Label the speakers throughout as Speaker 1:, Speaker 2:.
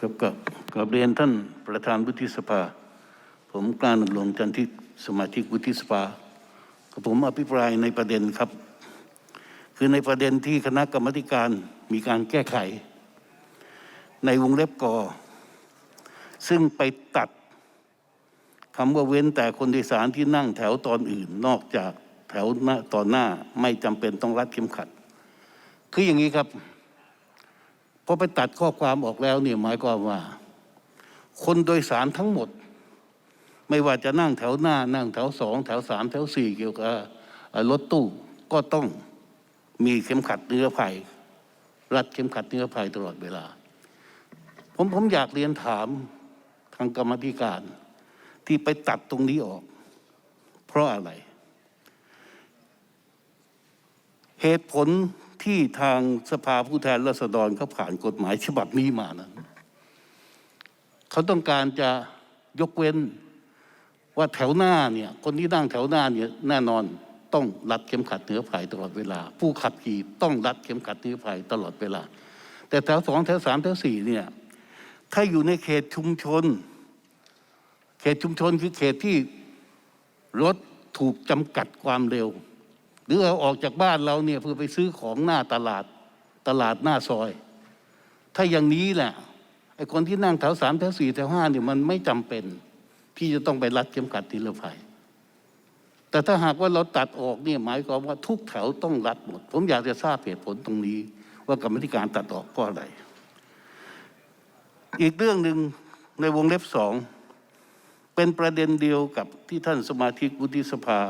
Speaker 1: ครับกับกับเรียนท่านประธานวุฒิสภา ผมกล้าดำรงจันทิสมาชิกวุฒิสภากับผมอภิปรายในประเด็นครับ คือในประเด็นที่คณะกรรมการมีการแก้ไข ในวงเล็บกอซึ่งไปตัดคำว่าเว้นแต่คนโดยสารที่นั่งแถวตอนอื่น นอกจากแถวหน้าตอนหน้าไม่จำเป็นต้องรัดเข็มขัด คืออย่างนี้ครับ พอไปตัดข้อความออกแล้วเนี่ยหมายความว่า คนโดยสารทั้งหมด ไม่ว่าจะนั่งแถวหน้า นั่งแถวสองแถวสามแถวสี่เกี่ยวกับรถตู้ก็ต้องมีเข็มขัดนิรภัย รัดเข็มขัดนิรภัยตลอดเวลา ผมผมอยากเรียนถามทางกรรมธิการ ที่ไปตัดตรงนี้ออก เพราะอะไร เหตุผล ที่ทางสภาผู้แทนราษฎรเขาผ่านกฎหมายฉบับนี้มานั้นเขาต้องการจะยกเว้นว่าแถวหน้าเนี่ย คนที่นั่งแถวหน้าเนี่ยแน่นอนต้องรัดเข็มขัดนิรภัยตลอดเวลา ผู้ขับขี่ต้องรัดเข็มขัดนิรภัยตลอดเวลา แต่แถวสองแถวสามแถวสี่เนี่ย ถ้าอยู่ในเขตชุมชน เขตชุมชนคือเขตที่รถถูกจำกัดความเร็ว หรือเราออกจากบ้านเราเนี่ยเพื่อไปซื้อของหน้าตลาดตลาดหน้าซอย ถ้าอย่างนี้แหละไอ้คนที่นั่งแถวสามแถวสี่แถวห้าเนี่ยมันไม่จำเป็น ที่จะต้องไปรัดเข็มขัดนิรภัย แต่ถ้าหากว่าเราตัดออกเนี่ยหมายความว่าทุกแถวต้องรัดหมด ผมอยากจะทราบเหตุผลตรงนี้ ว่ากรรมธิการตัดออกเพราะอะไร อีกเรื่องหนึ่งในวงเล็บสองเป็นประเด็นเดียวกับที่ท่านสมาชิกวุฒิสภา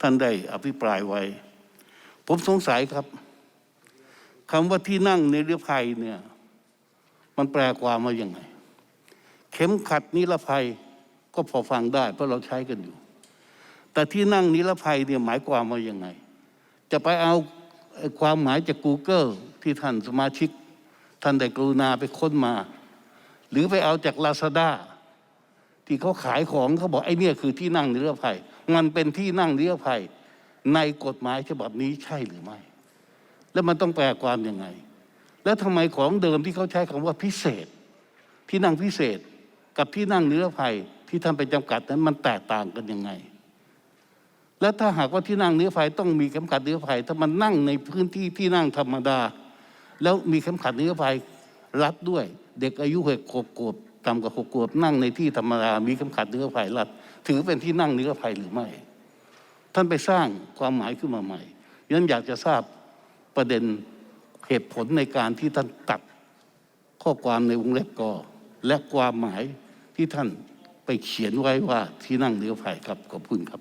Speaker 1: ท่านได้อภิปรายไว้ ผมสงสัยครับคำว่าที่นั่งในเรือภัยเนี่ย มันแปลความว่ายังไง เข็มขัดนิรภัยก็พอฟังได้ เพราะเราใช้กันอยู่ แต่ที่นั่งนิรภัยเนี่ยหมายความว่ายังไง จะไปเอาความหมายจาก Google ที่ท่านสมาชิก ท่านได้กรุณาไปค้นมา หรือไปเอาจากลาซาด้า ที่เขาขายของเขาบอกไอ้เนี่ยคือที่นั่งนิรภัย มันเป็นที่นั่งนิรภัย ในกฎหมายฉบับนี้ใช่หรือไม่ แล้วมันต้องแปลความยังไง แล้วทำไมของเดิมที่เขาใช้คำว่าพิเศษ ที่นั่งพิเศษกับที่นั่งนิรภัยที่ท่านไปจำกัดนั้นมันแตกต่างกันยังไง แล้วถ้าหากว่าที่นั่งนิรภัยต้องมีเข็มขัดนิรภัย ถ้ามันนั่งในพื้นที่ที่นั่งธรรมดา แล้วมีเข็มขัดนิรภัยรัดด้วย เด็กอายุหกขวบ ต่ำกว่าหกขวบนั่งในที่ธรรมดามีคำขัดเนื้อภัยรัดถือเป็นที่นั่งเนื้อภัยหรือไม่ ท่านไปสร้างความหมายขึ้นมาใหม่ยันอยากจะทราบประเด็นเหตุผลในการที่ท่านตัดข้อความในวงเล็บกอและความหมายที่ท่านไปเขียนไว้ว่าที่นั่งเนื้อภัยครับขอบคุณครับ